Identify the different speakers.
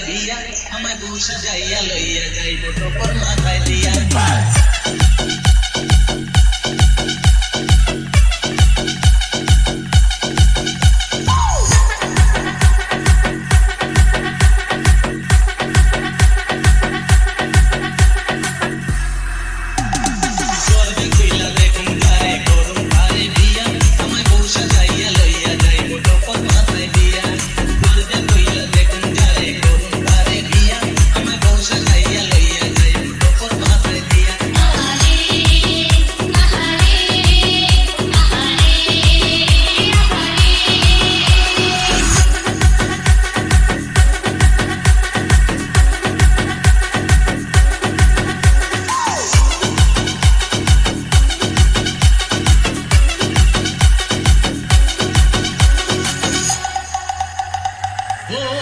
Speaker 1: দিয়া আমায় বউ সাজাইয়া লইয়া যাইব তো পর মাথায় দিয়া। Oh.